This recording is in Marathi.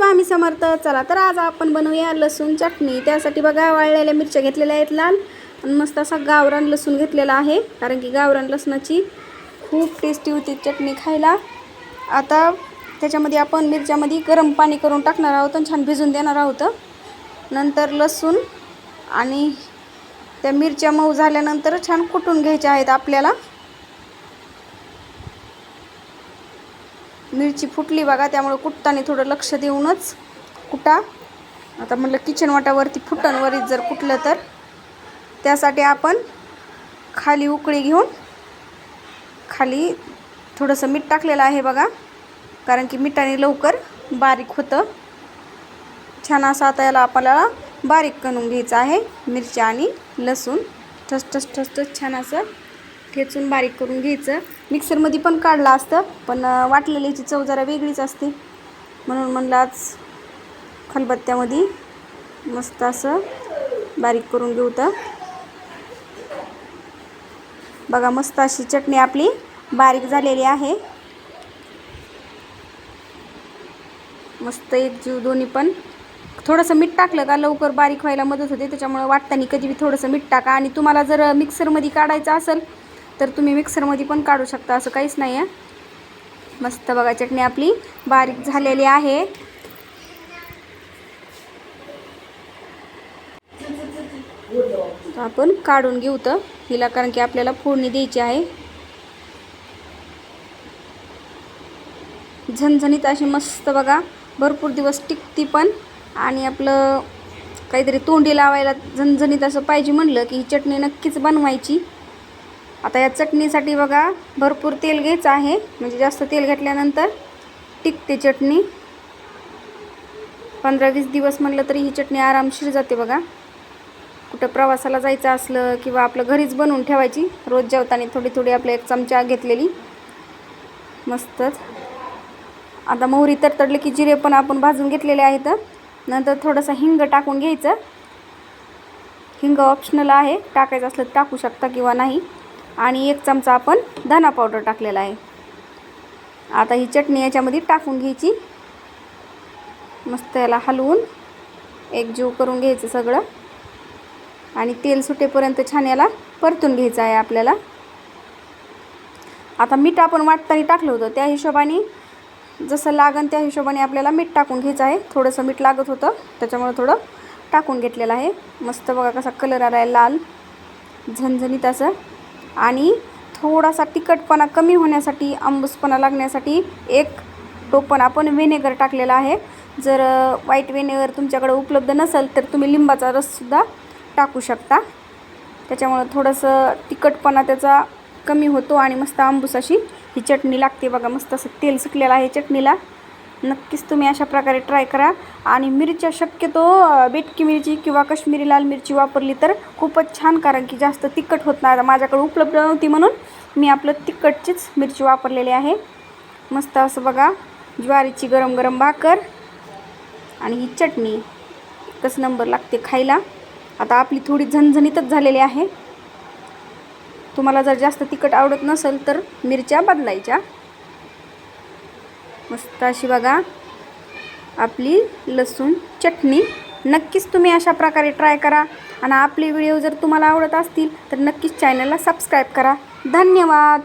स्वामी समर्थ. चला तर आज आपण बनवूया लसूण चटणी. त्यासाठी बघा वाळलेल्या मिरच्या घेतलेल्या आहेत लाल. आणि मस्त असा गावरान लसूण घेतलेला आहे. कारण की गावरान लसणाची खूप टेस्टी होती चटणी खायला. आता त्याच्यामध्ये आपण मिरच्यामध्ये गरम पाणी करून टाकणार आहोत आणि छान भिजून देणार आहोत. नंतर लसूण आणि त्या मिरच्या मऊ झाल्यानंतर छान कुटून घ्यायच्या आहेत आपल्याला. मिरची फुटली बघा त्यामुळे कुटताना थोडं लक्ष देऊनच कुटा. आता म्हटलं किचन वाटावरती फुटणवरीत जर कुटलं तर. त्यासाठी आपण खाली उकळी घेऊन खाली थोडंसं मीठ टाकलेलं आहे बघा कारण की मिठाने लवकर बारीक होतं. छान असं आता याला आपल्याला बारीक करून घ्यायचं आहे मिरच्या आणि लसूण. ठस ठस ठस ठस छान असं ठेचून बारीक करून घ्यायचं. मिक्सरमध्ये पण काढलं असतं पण वाटलेल्याची चव जरा वेगळीच असते. म्हणून म्हणलं आज खलबत्त्यामध्ये मस्त असं बारीक करून घेऊ तर. बघा मस्त अशी चटणी आपली बारीक झालेली आहे. मस्त एक जीव दोन्ही पण. थोडंसं मीठ टाकलं का लवकर बारीक व्हायला मदत होते त्याच्यामुळे वाटताना कधी बी थोडंसं मीठ टाका. आणि तुम्हाला जर मिक्सरमध्ये काढायचं असेल तर तुम्ही मिक्सरमध्ये पण काढू शकता असं काहीच नाही आहे मस्त बघा चटणी आपली बारीक झालेली आहे. आपण काढून घेऊ तर हिला कारण की आपल्याला फोडणी द्यायची आहे. झणझणीत अशी मस्त बघा भरपूर दिवस टिकती पण. आणि आपलं काहीतरी तोंडी लावायला झणझणीत असं पाहिजे म्हणलं की ही चटणी नक्कीच बनवायची. आता या चटणीसाठी बघा भरपूर तेल घ्यायचं आहे. म्हणजे जास्त तेल घातल्यानंतर टिकते चटणी. पंधरा वीस दिवस म्हटलं तरी ही चटणी आरामशीर जाते बघा. कुठं प्रवासाला जायचं असलं किंवा आपलं घरीच बनवून ठेवायची रोज जेवताना थोडी थोडी आपल्या एक चमचा घेतलेली. मस्तच आता मोहरी तरतडले की जिरे पण आपण भाजून घेतलेले आहेत. नंतर थोडंसं हिंग टाकून घ्यायचं. हिंग ऑप्शनल आहे. टाकायचं असलं तर टाकू शकता किंवा नाही. आणि एक चमचा आपण धना पावडर टाकलेला आहे. आता ही चटणी याच्यामध्ये टाकून घ्यायची. मस्त याला हलवून एक जीव करून घ्यायचं सगळं. आणि तेल सुटेपर्यंत छान याला परतून घ्यायचं आहे आपल्याला. आता मीठ आपण वाटताना टाकलं होतं. त्या हिशोबाने जसं लागन त्या हिशोबाने आपल्याला मीठ टाकून घ्यायचं आहे. थोडंसं मीठ लागत होतं. त्याच्यामुळे थोडं टाकून घेतलेलं आहे. मस्त बघा कसा कलर आला आहे लाल. झणझणीत असं. आणि थोडासा तिखटपणा कमी होण्यासाठी आंबूसपणा लागण्यासाठी एक टोपण आपण व्हिनेगर टाकलेला आहे. जर व्हाईट व्हिनेगर तुमच्याकडे उपलब्ध नसेल तर तुम्ही लिंबाचा रससुद्धा टाकू शकता. त्याच्यामुळं थोडंसं तिखटपणा त्याचा कमी होतो आणि मस्त आंबूस अशी ही चटणी लागते बघा मस्त असं तेल सुटलेलं आहे चटणीला. नक्कीच तुम्ही अशा प्रकारे ट्राय करा. आणि मिरच्या शक्यतो बेटकी मिरची किंवा कश्मीरी लाल मिरची वापरली तर खूपच छान कारण की जास्त तिखट होत नाही. आता माझ्याकडे उपलब्ध नव्हती म्हणून मी आपलं तिखटचीच मिरची वापरलेली आहे. मस्त असं बघा ज्वारीची गरम गरम भाकर आणि ही चटणी. एकच नंबर लागते खायला. आता आपली थोडी झणझणीतच झालेली आहे. तुम्हाला जर जास्त तिखट आवडत नसेल तर मिरच्या बदलायच्या. मस्त अशी बघा. आपली लसूण चटणी. नक्कीच तुम्ही अशा प्रकारे ट्राय करा. आणि आपले व्हिडिओ जर तुम्हाला आवडत असतील तर नक्कीच चॅनलला सबस्क्राईब करा. धन्यवाद!